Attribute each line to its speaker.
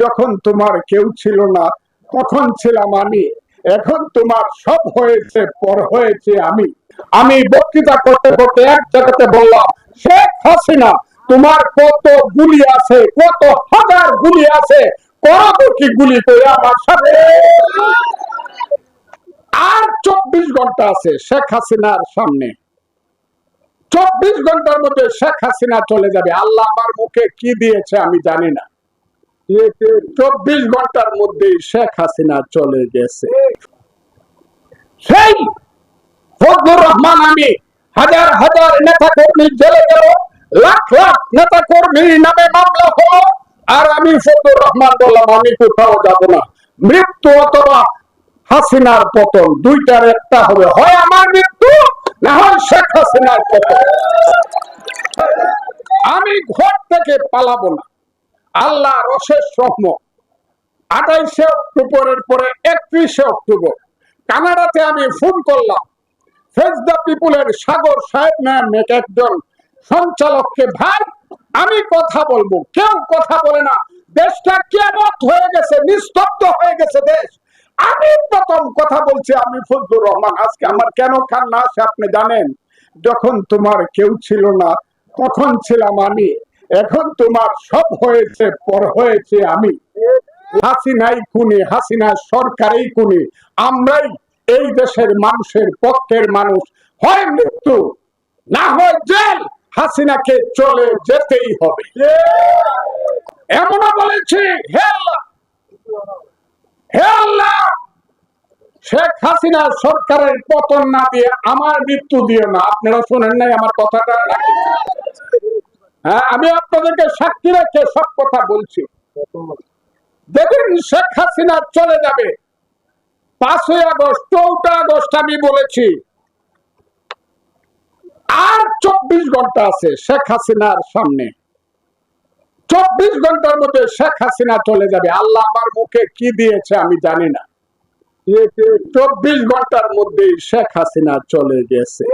Speaker 1: যখন তোমার কেউ ছিল না, তখন ছিলাম আমি। এখন তোমার সব হয়েছে, পর হয়েছে আমি। আমি বক্তৃতা করতে করতে এক জায়গাতে বললাম, শেখ হাসিনা, তোমার কত গুলি আছে, কত হাজার গুলি আছে, করাবো কি গুলি করে আমার সাথে? আর চব্বিশ ঘণ্টা আছে শেখ হাসিনার সামনে। চব্বিশ ঘণ্টার মধ্যে শেখ হাসিনা চলে যাবে। আল্লাহ আমার মুখে কি দিয়েছে আমি জানি না। চব্বিশ ঘণ্টার মধ্যে শেখ হাসিনা চলে গেছে। সেই ফজলুর রহমান আমি হাজার হাজার নেতা কর্মী জেলে গেল, লাখ লাখ নেতা কর্মীর নামে মামলা হলো, আর আমি ফজলুর রহমান বললাম, আমি কোথাও যাব না। মৃত্যু অথবা হাসিনার পতন, দুইটার একটা হবে। হয় আমার মৃত্যু, না হয় শেখ হাসিনার পতন। আমি ঘর থেকে পালাবো না। আল্লাহর অশেষ স্বপ্ন আঠাইশে অক্টোবরের পরে একত্রিশে অক্টোবর। কানাডাতে আমি ফোন করলাম। ফেস দ্য পিপুলের সাগর সাহেব নামের একজন সঞ্চালককে, ভাই, আমি কথা বলব। কেউ কথা বলে না। দেশটা কেমত হয়ে গেছে, নিস্তব্ধ হয়ে গেছে দেশ। আমি প্রথম কথা বলছি, আমি ফজলুর রহমান, আজকে আমার কেন কান্না আসে আপনি জানেন? যখন তোমার কেউ ছিল না, তখন ছিলাম আমি। এখন তোমার সব হয়েছে, পর হয়েছে আমি। হাসিনাই খুনি হাসিনা সরকারই খুনি। আমরাই এই দেশের মানুষের পক্ষের মানুষ। হয় মৃত্যু, না হয় জেল, হাসিনাকে চলে যেতেই হবে। এমনও বলেছি শেখ হাসিনা সরকারের পতন না দিয়ে আমার মৃত্যু দিও না। আপনারা শোনেন নাই আমার কথাটা? হ্যাঁ আমি আপনাদেরকে সাক্ষী রেখে সব কথা বলছি। যেদিন শেখ হাসিনা চলে যাবে। পাঁচই আগস্ট, চৌঠা আগস্ট আমি বলেছি, আর চব্বিশ ঘণ্টা আছে শেখ হাসিনার সামনে। চব্বিশ ঘণ্টার মধ্যে শেখ হাসিনা চলে যাবে। আল্লাহ আমার মুখে কি দিয়েছে আমি জানি না। চব্বিশ ঘণ্টার মধ্যেই শেখ হাসিনা চলে গেছে।